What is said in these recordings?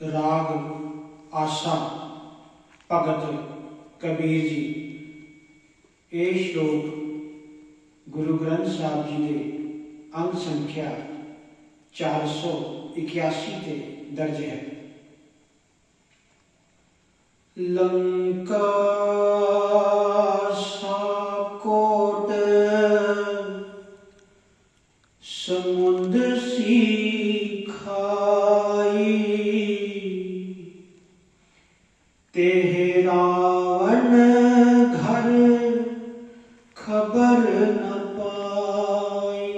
राग, आशा, भगत कबीर जी ये श्लोक गुरु ग्रंथ साहब जी के अंग संख्या चार सौ इक्यासी से दर्ज है। लंका साकोट, समुद्र सी खाई तेहे घर खबर न पाई।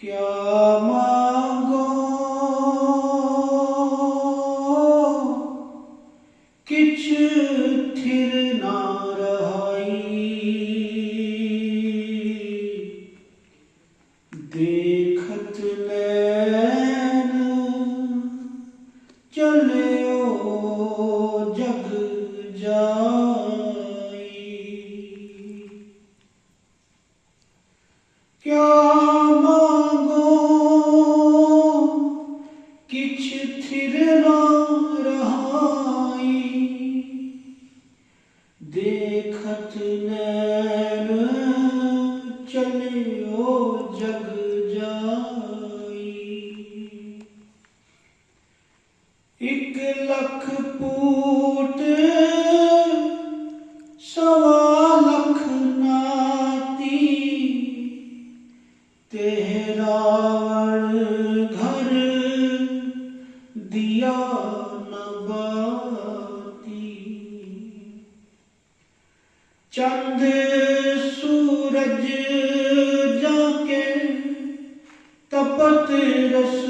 क्या मांगो किच थिर ना रहाई? दे ਦੇਖਤ ਨੈਣ ਚਲਿਓ ਜਗ ਜਾਈ। ਇੱਕ ਲੱਖ ਪੂਟ ਸਵਾ ਲੱਖ ਨਾਤੀ ਤੇ ਘਰ ਦਿਆ चंद सूरज जाके तपत रस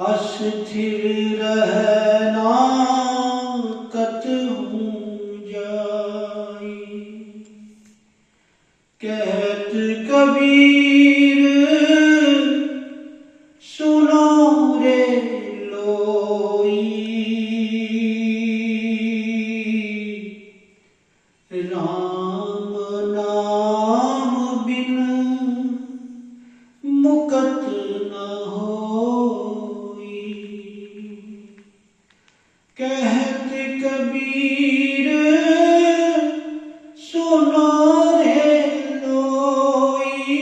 अस्थिर रहना कत हूँ जाई। कहत कभी कहत कबीर, सुनो रे लोई।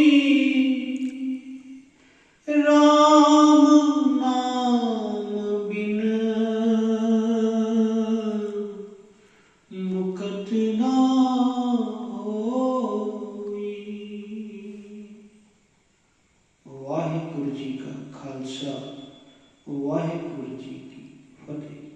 राम नाम बिन मुकत ना वाहिगुरु जी का खालसा, वाहिगुरु जी की फतेह।